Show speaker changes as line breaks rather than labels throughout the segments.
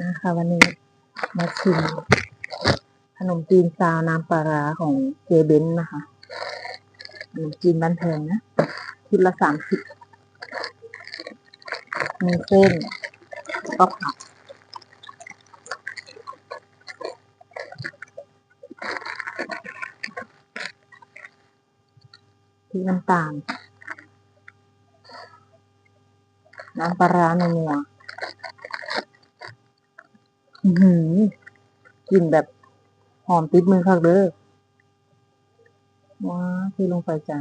นะคะวันนี้มาชิมขนมจีนซาวน้ำปลาร้าของเจเบนนะคะขนมจีนบ้านแพงนะชุดละสามสิบมีเส้นแล้วก็ผักพริกน้ำตาลน้ำปลาร้าในนัวอือ หือกลิ่นแบบหอมติดมือคักเด้อว้าที่ลงไปจ้ะ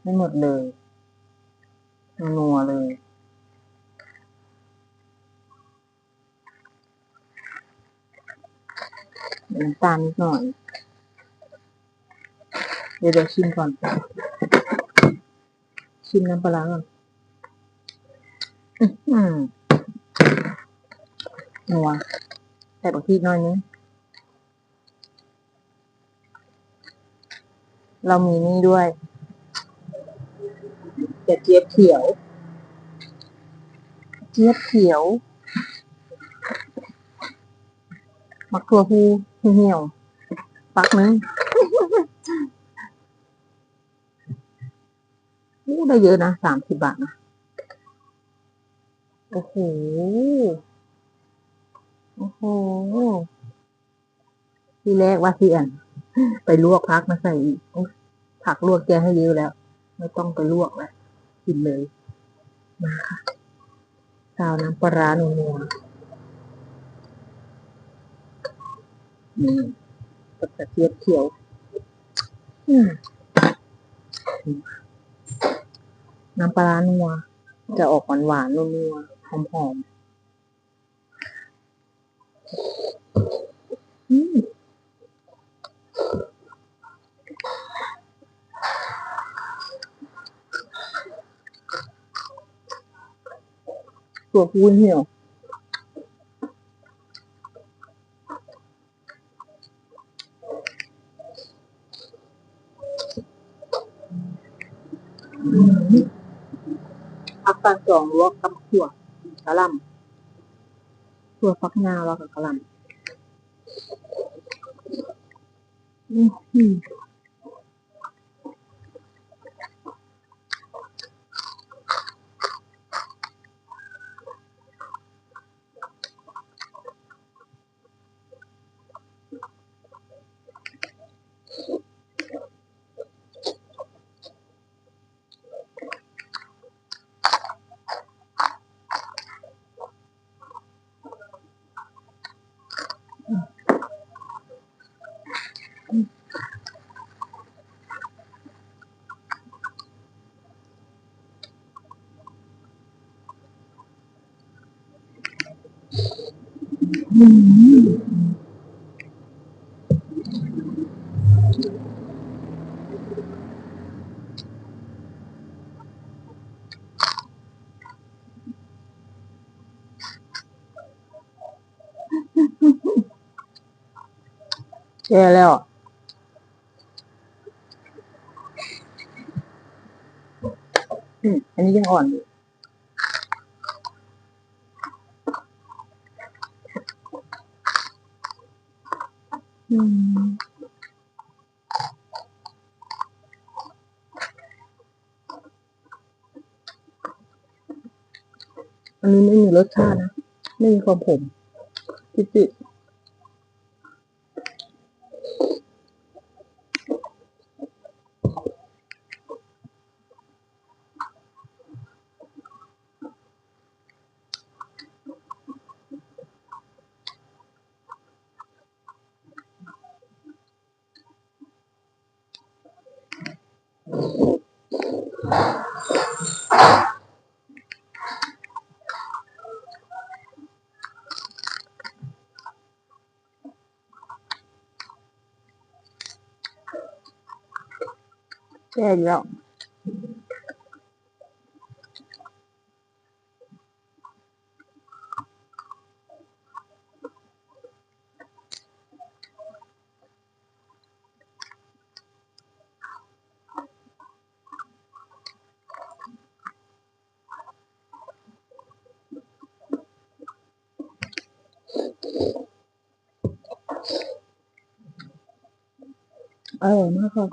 ไม่หมดเลยนัวเลยน้ำตาลนิดหน่อย เดี๋ยวเดี๋ยวชิมก่อน ชิมน้ำปลาร้าก่อน อื้อหือนัวแต่บางทีน้อยนึงเรามีนี่ด้วยกระเจี๊ยบเขียวกระเจี๊ยบเขียวมักทั่วผู้เหี่ยว ปักนึงอู้ได้เยอะนะสามสิบบาทนะ โอ้โห โอ้โห ที่แรกว่าที่อันไปลวกพักมาใส่อีกผักลวกแกให้เยอะแล้ว ไม่ต้องไปลวกแล้วกินเลย มาค่ะซาวน้ำปลาร้านัวนี่กับกระเทียมเขียว น้ำปลาร้านัวจะออกหวานหวานนัว หอมหอมตัวพูนเหี่ยวพักตอนสองลวกกับถั่ว กะล่ำถั่วฟักนาวแล้วกับกะล่ำ อื้ แก่แล้ว อืมอันนี้ยังอ่อนอยู่อืมอันนี้ไม่มีรสชาตินะ ไม่มีความขมจิด chèn rộng ở nó không.